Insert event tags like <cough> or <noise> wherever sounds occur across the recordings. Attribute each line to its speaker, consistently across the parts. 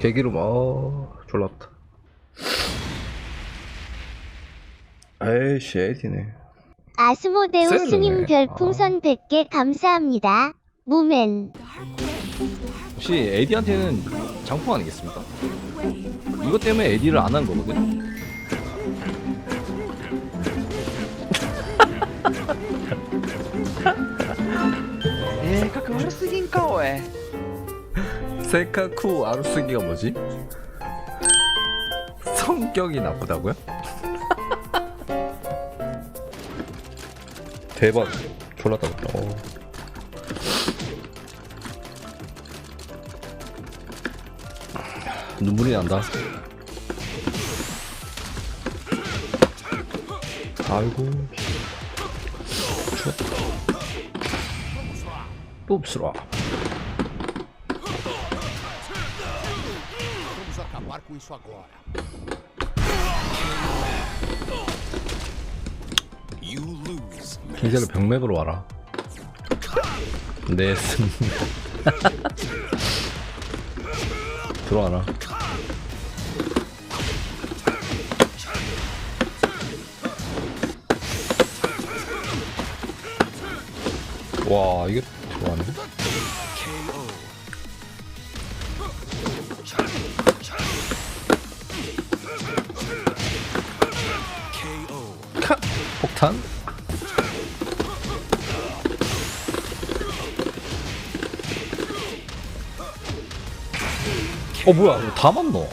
Speaker 1: 개기름 어 졸랐다 에이씨 에디네
Speaker 2: 아스모데우스님
Speaker 1: 쎄르네.
Speaker 2: 별풍선 100개 감사합니다. 무맨.
Speaker 1: 혹시 에디한테는 장풍 아니겠습니까? 이것 때문에 에디를 안 한 거거든
Speaker 3: 예, 가끔 하루쓰긴까 왜?
Speaker 1: 세카쿠 아루스기가 뭐지? 성격이 나쁘다고요? <laughs> 대박 졸라 따갑다 어. 눈물이 난다 아이고 추웠다 뿜
Speaker 4: com isso agora. You lose.
Speaker 1: 킹제로 병맥으로 와라. 네, 승. <laughs> 들어와라. 와, 이게 들어왔네. 폭탄? 어 뭐야? 이거 다 맞노?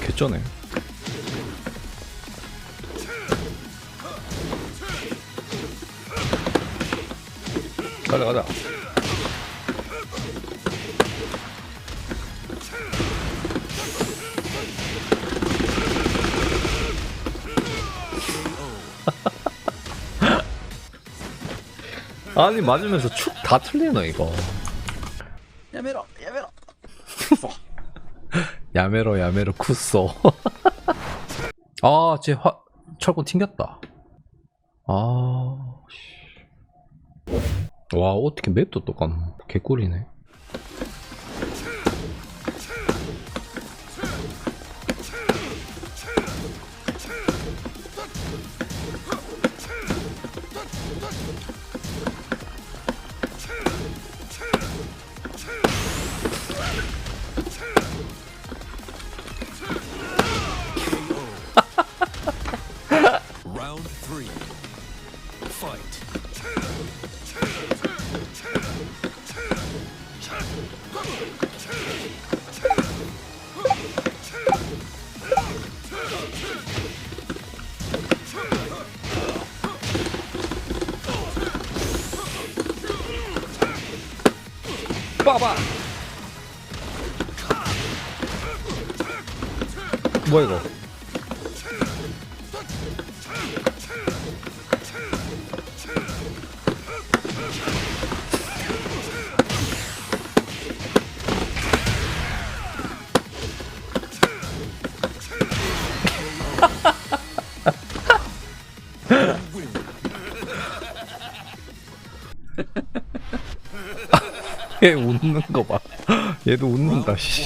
Speaker 1: 개쩌네. 가자 가자 아니 맞으면서 축 다 틀리노 이거.
Speaker 3: 야메로, 야메로.
Speaker 1: 야메로 야메로 쿠쏘 <laughs> 아쟤 화 철권 튕겼다. 아 씨. 와 어떻게 맵도 똑같노 개꿀이네 빠바 뭐야 이거 <laughs> 얘 웃는 거 봐. 얘도 웃는다, 씨.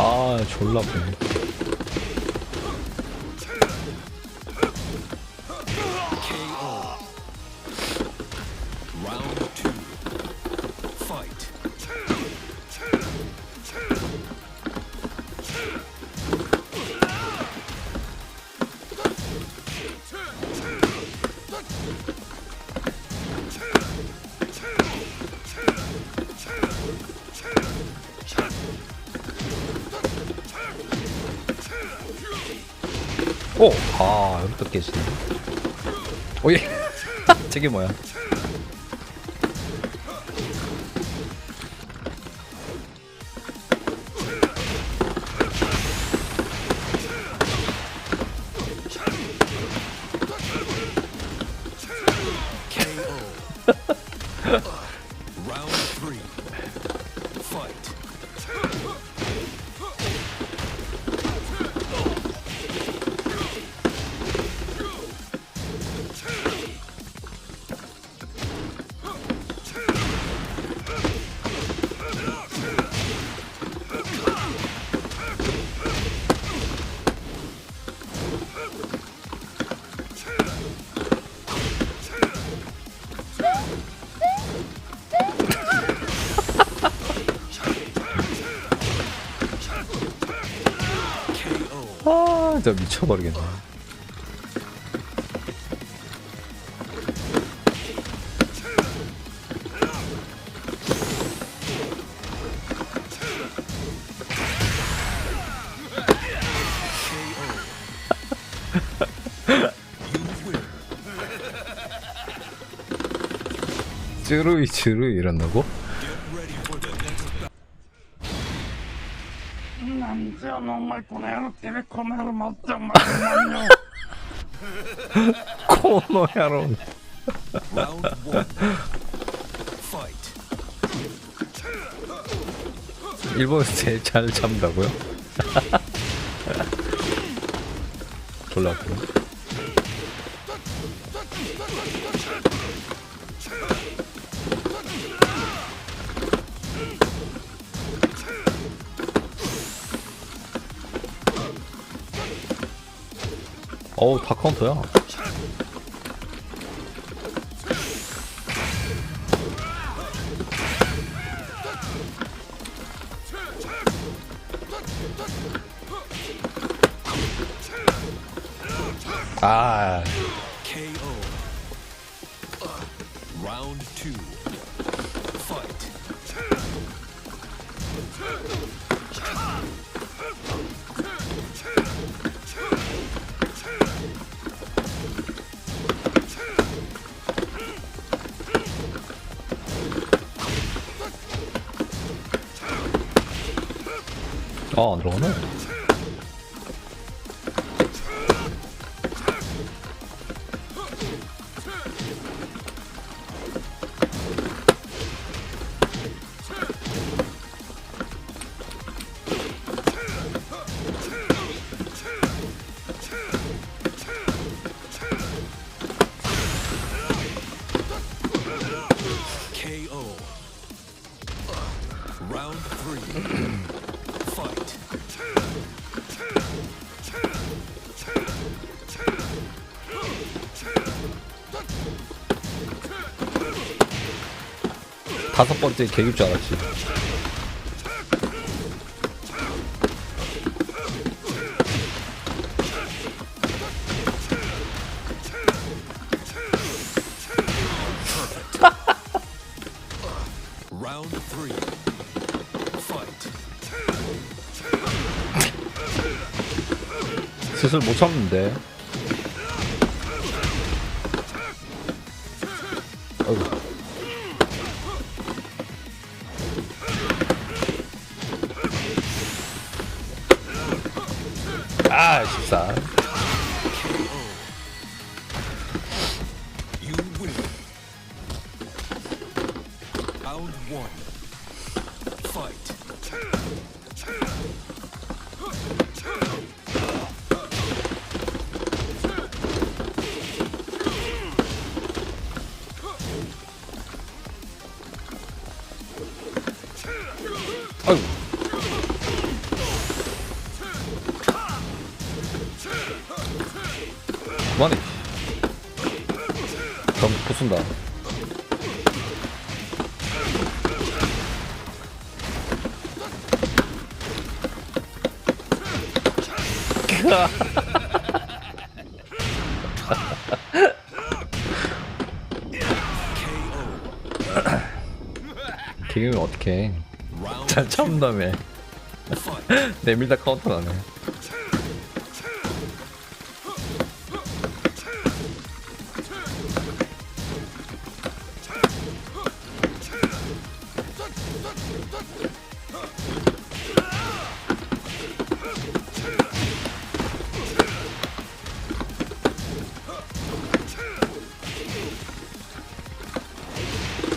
Speaker 1: 아, 졸라 아 오! 아, 여기 또 깨지네. 오, 얘. <laughs> 저게 뭐야? <laughs> 진짜 미쳐버리겠네. 쯔루이 쯔루이 이런다고? 코노야로 <laughs>
Speaker 4: Round one. Fight.
Speaker 1: 일본에서 제일 잘 참다고요? <laughs> 졸라 웃기 어우 다 카운터야. 아 아, 안 들어가네. 다섯 번째 개길 줄 알았지.
Speaker 4: Round three. Fight.
Speaker 1: 슬슬 못 참는데. 아, 14, 14. 그만해. 그럼 부순다. <laughs> 개그면.
Speaker 4: Round
Speaker 1: 잘 참다며. <laughs> <laughs> 내밀다 카운터 나네.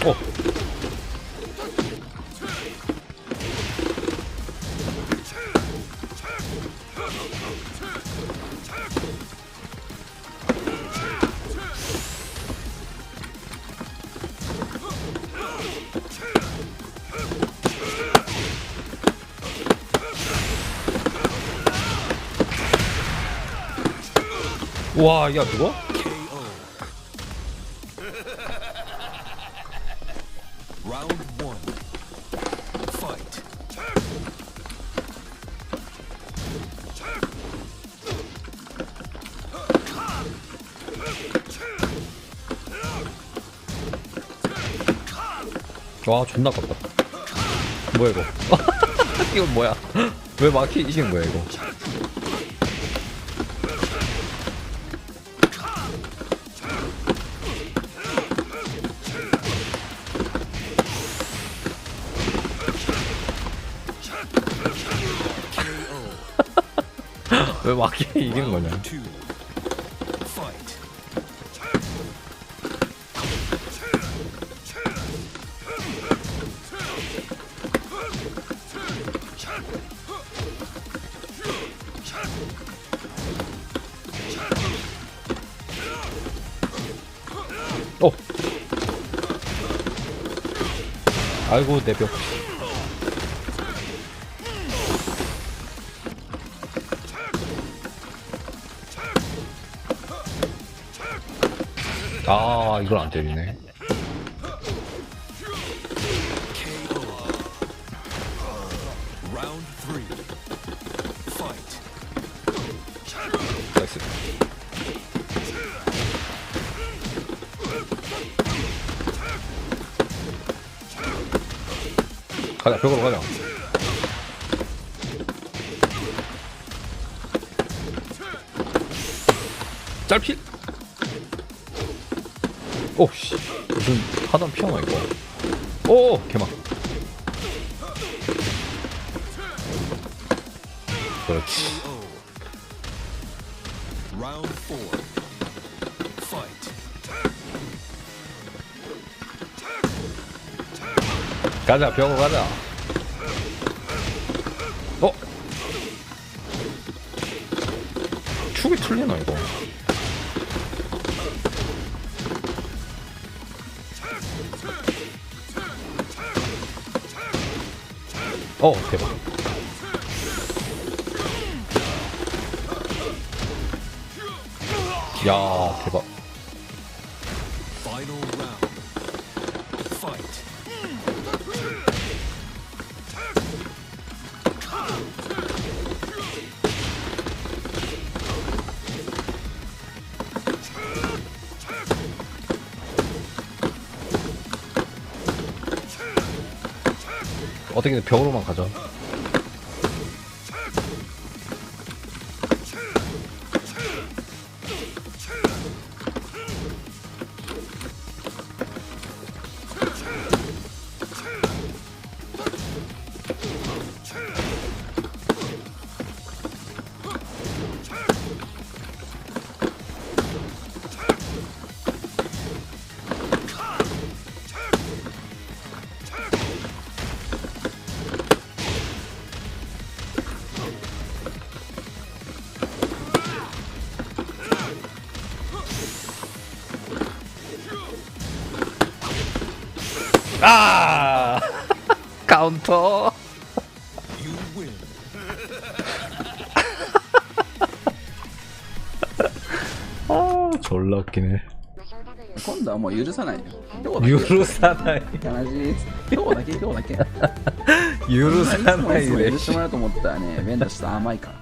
Speaker 1: 어. 와, 야, 그거?
Speaker 4: Round one. Fight.
Speaker 1: 와, 존나 컸다. 뭐야, 이거? <laughs> 이건 뭐야? <laughs> 왜 막히신 거야, 이거? 왜 막히 <laughs> 이긴 거냐? 어. 아이고 내 벽. 아 이걸 안 때리네. 가자 벽으로 가자. 짤필? 오씨 무슨 하단 피하나 이거? 오 개막. 그렇지. 가자 벽으로 가자 어? 축이 틀리나 이거 어 대박. 야 대박 어떻게든 벽으로만 가자 そう。<laughs> ああね。
Speaker 3: 今度はもう許さない
Speaker 1: 許さない。
Speaker 3: 悲しい今日だけ今日だけ。
Speaker 1: 許さない <laughs>
Speaker 3: 許してもらうと思ったらね。ベンダーちょ甘いから。